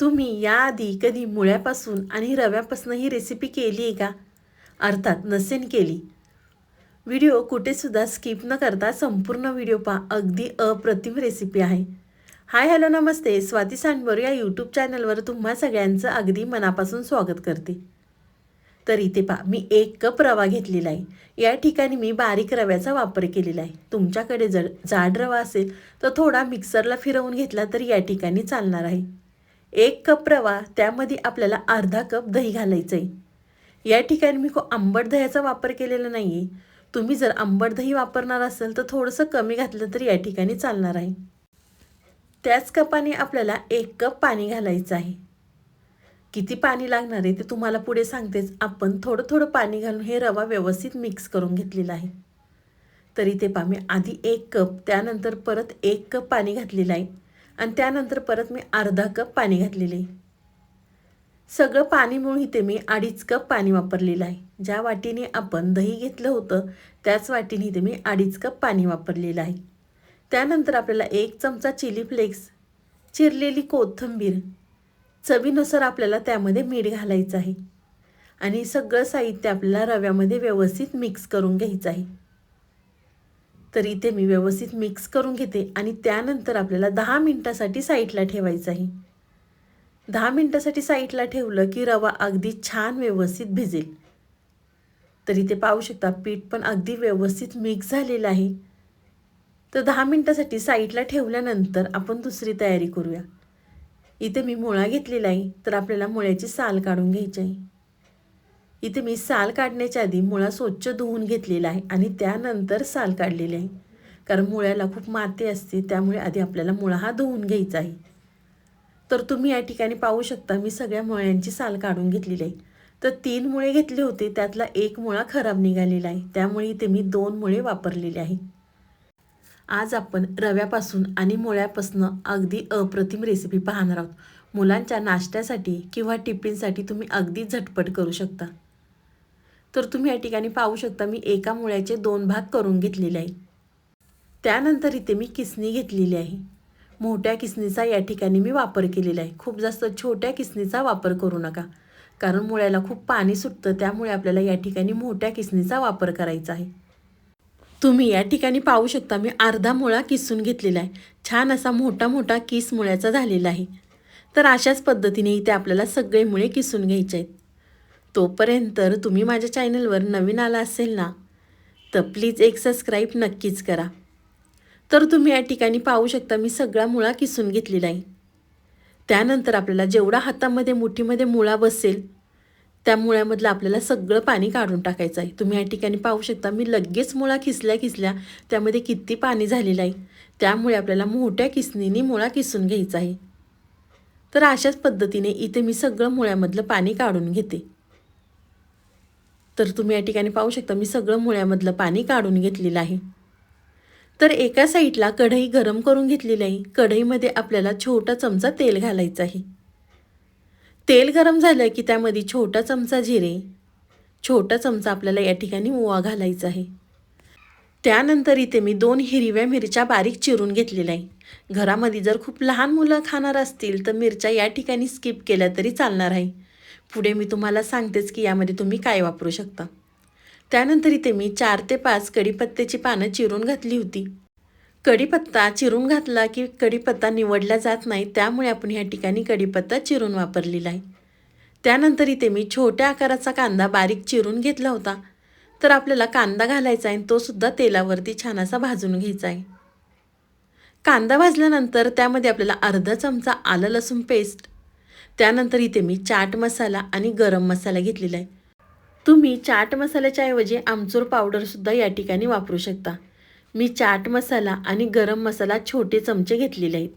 तुम्ही याआधी कधी मुळ्यापासून आणि रव्यापासून ही रेसिपी केली आहे का? अर्थात नसेन केली. व्हिडिओ कुठेसुद्धा स्किप न करता संपूर्ण व्हिडिओ पहा. अगदी अप्रतिम रेसिपी आहे. हाय हॅलो नमस्ते. स्वाती सांडवर या यूट्यूब चॅनलवर तुम्हा सगळ्यांचं अगदी मनापासून स्वागत करते. तर इथे पहा मी एक कप रवा घेतलेला आहे. या ठिकाणी मी बारीक रव्याचा वापर केलेला आहे. तुमच्याकडे जर जाड रवा असेल तर थोडा मिक्सरला फिरवून घेतला तर या ठिकाणी चालणार आहे. एक कप रवा त्यामध्ये आपल्याला अर्धा कप दही घालायचं आहे या ठिकाणी मी खूप आंबट दह्याचा वापर केलेला नाही आहे तुम्ही जर आंबट दही वापरणार असेल तर थोडंसं कमी घातलं तर या ठिकाणी चालणार आहे. त्याच कपाने आपल्याला एक कप पाणी घालायचं आहे. किती पाणी लागणार आहे ते तुम्हाला पुढे सांगतेच. आपण थोडं थोडं पाणी घालून हे रवा व्यवस्थित मिक्स करून घेतलेला आहे. तरी ते पहा मी आधी एक कप त्यानंतर परत एक कप पाणी घातलेलं आहे. आणि त्यानंतर परत मी अर्धा कप पाणी घातलेले. सगळं पाणी मिळून इथे मी अडीच कप पाणी वापरलेलं आहे. ज्या वाटीने आपण दही घेतलं होतं त्याच वाटीने इथे मी अडीच कप पाणी वापरलेलं आहे. त्यानंतर आपल्याला एक चमचा चिली फ्लेक्स चिरलेली कोथिंबीर चवीनुसार आपल्याला त्यामध्ये मीठ घालायचं आहे. आणि सगळं साहित्य आपल्याला रव्यामध्ये व्यवस्थित मिक्स करून घ्यायचं आहे. तर इथे मी व्यवस्थित मिक्स करून घेते आणि त्यानंतर आपल्याला दहा मिनटासाठी साईडला ठेवायचं आहे दहा मिनटासाठी साईडला ठेवलं की रवा अगदी छान व्यवस्थित भिजेल. तर इथे पाहू शकता पीठ पण अगदी व्यवस्थित मिक्स झालेलं आहे. तर दहा मिनटासाठी साईडला ठेवल्यानंतर आपण दुसरी तयारी करूया. इथे मी मुळा घेतलेला आहे तर आपल्याला मुळ्याची साल काढून घ्यायची आहे. इथे मी साल काढण्याच्या आधी मुळा स्वच्छ धुवून घेतलेला आहे आणि त्यानंतर साल काढलेली आहे. कारण मुळ्याला खूप माती असते त्यामुळे आधी आपल्याला मुळा हा धुवून घ्यायचा आहे. तर तुम्ही या ठिकाणी पाहू शकता मी सगळ्या मुळ्यांची साल काढून घेतलेली आहे. तर तीन मुळे घेतले होते त्यातला एक मुळा खराब निघालेला आहे. त्यामुळे इथे मी दोन मुळे वापरलेले आहे. आज आपण रव्यापासून आणि मुळ्यापासून अगदी अप्रतिम रेसिपी पाहणार आहोत. मुलांच्या नाश्त्यासाठी किंवा टिफिनसाठी तुम्ही अगदी झटपट करू शकता. तर तुम्ही या ठिकाणी पाहू शकता मी एका मुळ्याचे दोन भाग करून घेतलेले आहे. त्यानंतर इथे मी किसणी घेतलेली आहे. मोठ्या किसणीचा या ठिकाणी मी वापर केलेला आहे. खूप जास्त छोट्या किसणीचा वापर करू नका कारण मुळ्याला खूप पाणी सुटतं त्यामुळे आपल्याला या ठिकाणी मोठ्या किसणीचा वापर करायचा आहे. तुम्ही या ठिकाणी पाहू शकता मी अर्धा मुळा किसून घेतलेला आहे. छान असा मोठा मोठा किस मुळ्याचा झालेला आहे. तर अशाच पद्धतीने इथे आपल्याला सगळे मुळे किसून घ्यायचे आहेत. तोपर्यंत तुम्ही माझ्या चॅनलवर नवीन आला असेल ना तर प्लीज एक सबस्क्राईब नक्कीच करा. तर तुम्ही या ठिकाणी पाहू शकता मी सगळा मुळा किसून घेतलेला आहे. त्यानंतर आपल्याला जेवढा हातामध्ये मुठीमध्ये मुळा बसेल त्या मुळ्यामधलं आपल्याला सगळं पाणी काढून टाकायचं आहे. तुम्ही या ठिकाणी पाहू शकता मी लगेच मुळा खिसल्या किसल्या त्यामध्ये किती पाणी झालेलं आहे. त्यामुळे आपल्याला मोठ्या किसणीने मुळा किसून घ्यायचा आहे. तर अशाच पद्धतीने इथे मी सगळं मुळ्यामधलं पाणी काढून घेते. तर तुम्ही या ठिकाणी पाहू शकता मी सगळं मुळ्यामधलं पाणी काढून घेतलेलं आहे. तर एका साईडला कढई गरम करून घेतलेली आहे. कढईमध्ये आपल्याला छोटा चमचा तेल घालायचं आहे. तेल गरम झालं की त्यामध्ये छोटा चमचा जिरे छोटा चमचा आपल्याला या ठिकाणी ओवा घालायचा आहे. त्यानंतर इथे मी दोन हिरव्या मिरच्या बारीक चिरून घेतलेल्या आहे. घरामध्ये जर खूप लहान मुलं खाणार असतील तर मिरच्या या ठिकाणी स्किप केल्या तरी चालणार आहे. पुढे मी तुम्हाला सांगतेच की यामध्ये तुम्ही काय वापरू शकता. त्यानंतर इथे मी चार ते पाच कढीपत्त्याची पानं चिरून घातली होती. कढीपत्ता चिरून घातला की कढीपत्ता निवडला जात नाही त्यामुळे आपण ह्या ठिकाणी कढीपत्ता चिरून वापरलेला आहे. त्यानंतर इथे मी छोट्या आकाराचा कांदा बारीक चिरून घेतला होता. तर आपल्याला कांदा घालायचा आहे तो सुद्धा तेलावरती छान असा भाजून घ्यायचा आहे. कांदा भाजल्यानंतर त्यामध्ये आपल्याला अर्धा चमचा आलं लसूण पेस्ट त्यानंतर इथे मी चाट मसाला आणि गरम मसाला घेतलेला आहे. तुम्ही चाट मसाल्याच्या ऐवजी आमचूर पावडरसुद्धा या ठिकाणी वापरू शकता. मी चाट मसाला आणि गरम मसाला छोटे चमचे घेतलेले आहेत.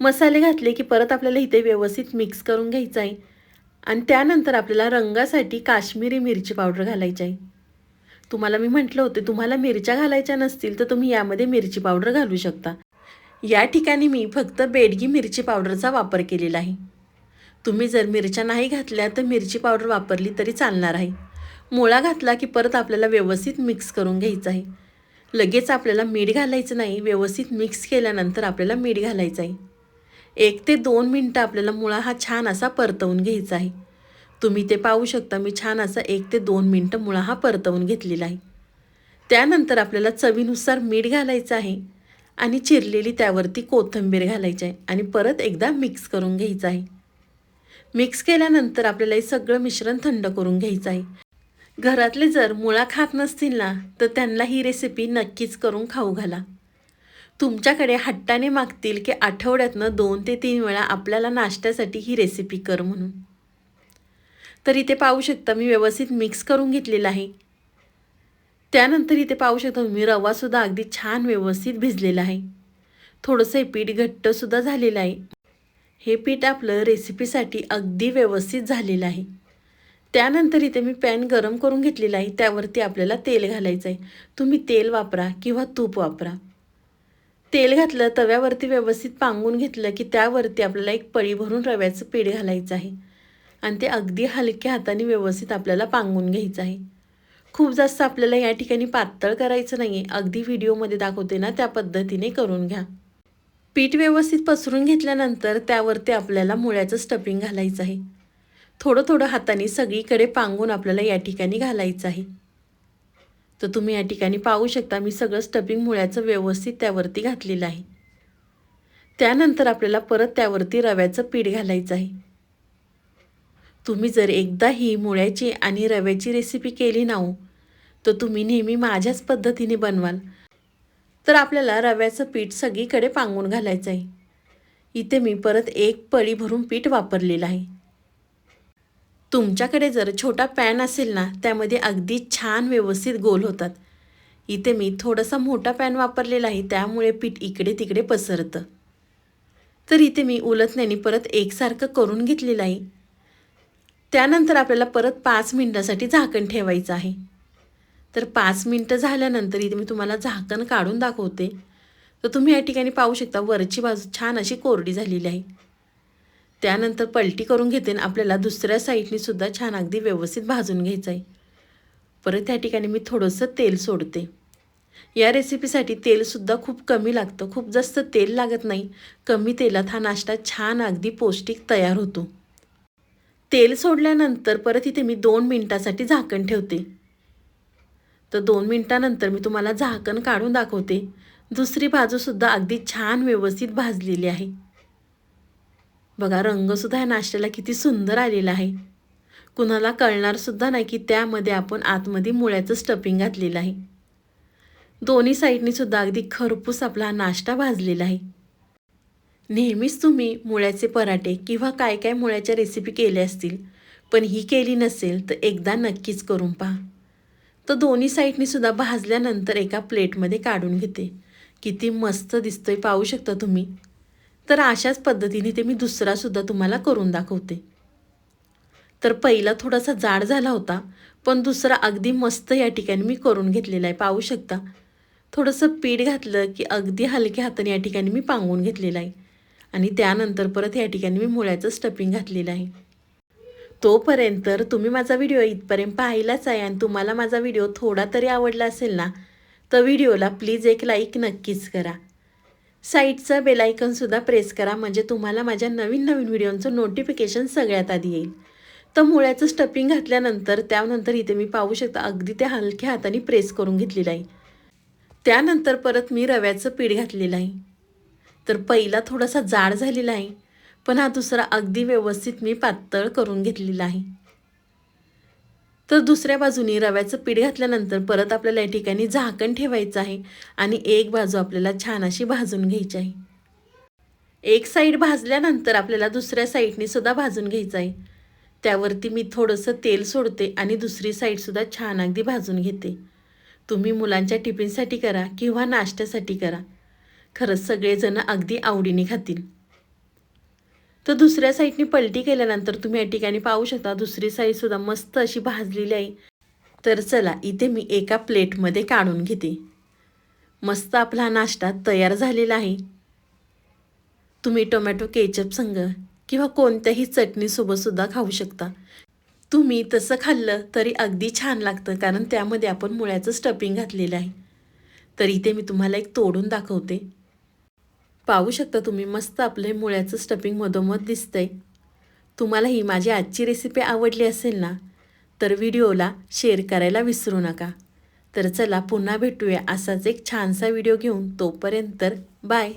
मसाले घातले की परत आपल्याला इथे व्यवस्थित मिक्स करून घ्यायचं आहे. आणि त्यानंतर आपल्याला रंगासाठी काश्मीरी मिरची पावडर घालायची आहे. तुम्हाला मी म्हटलं होते तुम्हाला मिरच्या घालायच्या नसतील तर तुम्ही यामध्ये मिरची पावडर घालू शकता. या ठिकाणी मी फक्त बेडगी मिरची पावडरचा वापर केलेला आहे. तुम्ही जर मिरच्या नाही घातल्या तर मिरची पावडर वापरली तरी चालणार आहे. मुळा घातला की परत आपल्याला व्यवस्थित मिक्स करून घ्यायचं आहे. लगेच आपल्याला मीठ घालायचं नाही व्यवस्थित मिक्स केल्यानंतर आपल्याला मीठ घालायचं आहे. एक ते दोन मिनटं आपल्याला मुळा हा छान असा परतवून घ्यायचा आहे. तुम्ही ते पाहू शकता मी छान असा एक ते दोन मिनटं मुळा हा परतवून घेतलेला आहे. त्यानंतर आपल्याला चवीनुसार मीठ घालायचं आहे आणि चिरलेली त्यावरती कोथिंबीर घालायची आहे आणि परत एकदा मिक्स करून घ्यायचं आहे. मिक्स केल्यानंतर आपल्याला हे सगळं मिश्रण थंड करून घ्यायचं आहे. घरातले जर मुळा खात नसतील ना तर त्यांना ही रेसिपी नक्कीच करून खाऊ घाला. तुमच्याकडे हट्टाने मागतील की आठवड्यातनं दोन ते तीन वेळा आपल्याला नाश्त्यासाठी ही रेसिपी कर म्हणून. तर इथे पाहू शकता मी व्यवस्थित मिक्स करून घेतलेलं आहे. त्यानंतर इथे पाहू शकता मी रवासुद्धा अगदी छान व्यवस्थित भिजलेला आहे. थोडंसं हे पीठ घट्टसुद्धा झालेलं आहे. हे पीठ आपलं रेसिपीसाठी अगदी व्यवस्थित झालेलं आहे. त्यानंतर इथे मी पॅन गरम करून घेतलेला आहे. त्यावरती आपल्याला तेल घालायचं आहे तुम्ही तेल वापरा किंवा तूप वापरा. तेल घातलं तव्यावरती व्यवस्थित पांगून घेतलं की त्यावरती आपल्याला एक पळी भरून रव्याचं पीठ घालायचं आहे. आणि ते अगदी हलक्या हाताने व्यवस्थित आपल्याला पांगून घ्यायचं आहे. खूप जास्त आपल्याला या ठिकाणी पातळ करायचं नाही आहे अगदी व्हिडिओमध्ये दाखवते ना त्या पद्धतीने करून घ्या. पीठ व्यवस्थित पसरून घेतल्यानंतर त्यावरती आपल्याला मुळ्याचं स्टफिंग घालायचं आहे. थोडं थोडं हाताने सगळीकडे पांगून आपल्याला या ठिकाणी घालायचं आहे. तर तुम्ही या ठिकाणी पाहू शकता मी सगळं स्टफिंग मुळ्याचं व्यवस्थित त्यावरती घातलेलं आहे. त्यानंतर आपल्याला परत त्यावरती रव्याचं पीठ घालायचं आहे. तुम्ही जर एकदा ही मुळ्याची आणि रव्याची रेसिपी केली ना हो तर तुम्ही नेहमी माझ्याच पद्धतीने बनवाल. तर आपल्याला रव्याचं पीठ सगळीकडे पांगून घालायचं आहे इथे मी परत एक पळी भरून पीठ वापरलेलं आहे. तुमच्याकडे जर छोटा पॅन असेल ना त्यामध्ये अगदी छान व्यवस्थित गोल होतात. इथे मी थोडासा मोठा पॅन वापरलेला आहे त्यामुळे पीठ इकडे तिकडे पसरतं. तर इथे मी उलटण्याने परत एकसारखं करून घेतलेलं आहे. त्यानंतर आपल्याला परत पाच मिनटासाठी झाकण ठेवायचं आहे. तर पाच मिनटं झाल्यानंतर इथे मी तुम्हाला झाकण काढून दाखवते. तर तुम्ही या ठिकाणी पाहू शकता वरची बाजू छान अशी कोरडी झालेली आहे. त्यानंतर पलटी करून घेते आणि आपल्याला दुसऱ्या साईडने सुद्धा छान अगदी व्यवस्थित भाजून घ्यायचं आहे परत त्या ठिकाणी मी थोडंसं तेल सोडते. या रेसिपीसाठी तेलसुद्धा खूप कमी लागतं. खूप जास्त तेल लागत नाही. कमी तेलात हा नाश्ता छान अगदी पौष्टिक तयार होतो. तेल सोडल्यानंतर परत इथे मी दोन मिनटासाठी झाकण ठेवते. तर दोन मिनटानंतर मी तुम्हाला झाकण काढून दाखवते. दुसरी बाजूसुद्धा अगदी छान व्यवस्थित भाजलेली आहे. बघा रंगसुद्धा या नाश्त्याला किती सुंदर आलेला आहे. कुणाला कळणारसुद्धा नाही की त्यामध्ये आपण आतमध्ये मुळ्याचं स्टफिंग घातलेलं आहे. दोन्ही साईडनीसुद्धा अगदी खरपूस आपला हा नाश्ता भाजलेला आहे. नेहमीच तुम्ही मुळ्याचे पराठे किंवा काय काय मुळ्याच्या रेसिपी केल्या असतील पण ही केली नसेल तर एकदा नक्कीच करून पहा. तर दोन्ही साईडनी सुद्धा भाजल्यानंतर एका प्लेटमध्ये काढून घेते. किती मस्त दिसतोय पाहू शकता तुम्ही. तर अशाच पद्धतीने ते मी दुसरासुद्धा तुम्हाला करून दाखवते. तर पहिला थोडासा जाड झाला होता पण दुसरा अगदी मस्त या ठिकाणी मी करून घेतलेला आहे पाहू शकता. थोडंसं पीठ घातलं की अगदी हलक्या हाताने या ठिकाणी मी पांगून घेतलेलं आहे. आणि त्यानंतर परत या ठिकाणी मी मुळ्याचं स्टफिंग घातलेलं आहे. तोपर्यंत तुम्ही माझा व्हिडिओ इथपर्यंत पाहिलाच आहे आणि तुम्हाला माझा व्हिडिओ थोडा तरी आवडला असेल ना तर व्हिडिओला प्लीज एक लाईक नक्कीच करा. साईटचं बेलायकनसुद्धा प्रेस करा म्हणजे तुम्हाला माझ्या नवीन नवीन व्हिडिओचं नोटिफिकेशन सगळ्यात आधी येईल. तर मुळ्याचं स्टपिंग घातल्यानंतर त्यानंतर इथे मी पाहू शकता अगदी त्या हलक्या हाताने प्रेस करून घेतलेलं आहे. त्यानंतर परत मी रव्याचं पीठ घातलेलं आहे. तर पहिला थोडासा जाड झालेला आहे. पण हा दुसरा अगदी व्यवस्थित मी पातळ करून घेतलेला आहे. तर दुसऱ्या बाजूनी रव्याचं पीठ घातल्यानंतर परत आपल्याला या ठिकाणी झाकण ठेवायचं आहे आणि एक बाजू आपल्याला छान अशी भाजून घ्यायची आहे. एक साईड भाजल्यानंतर आपल्याला दुसऱ्या साईडने सुद्धा भाजून घ्यायचं आहे. त्यावरती मी थोडंसं तेल सोडते आणि दुसरी साईडसुद्धा छान अगदी भाजून घेते. तुम्ही मुलांच्या टिफिनसाठी करा किंवा नाश्त्यासाठी करा. खरंच सगळेजण अगदी आवडीने खातील. तर दुसऱ्या साईडनी पलटी केल्यानंतर तुम्ही या ठिकाणी पाहू शकता दुसरी साईडसुद्धा मस्त अशी भाजलेली आहे. तर चला इथे मी एका प्लेटमध्ये काढून घेते. मस्त आपला नाश्ता तयार झालेला आहे. तुम्ही टोमॅटो केचप संग किंवा कोणत्याही चटणीसोबतसुद्धा खाऊ शकता. तुम्ही तसं खाल्लं तरी अगदी छान लागतं कारण त्यामध्ये आपण मुळ्याचं स्टफिंग घातलेलं आहे. तर इथे मी तुम्हाला एक तोडून दाखवते. पाहू शकता तुम्ही मस्त आपलं मुळ्याचं स्टफिंग मधोमध दिसतंय. तुम्हाला ही माझी आजची रेसिपी आवडली असेल ना तर व्हिडिओला शेअर करायला विसरू नका. तर चला पुन्हा भेटूया असाच एक छानसा व्हिडिओ घेऊन. तोपर्यंत बाय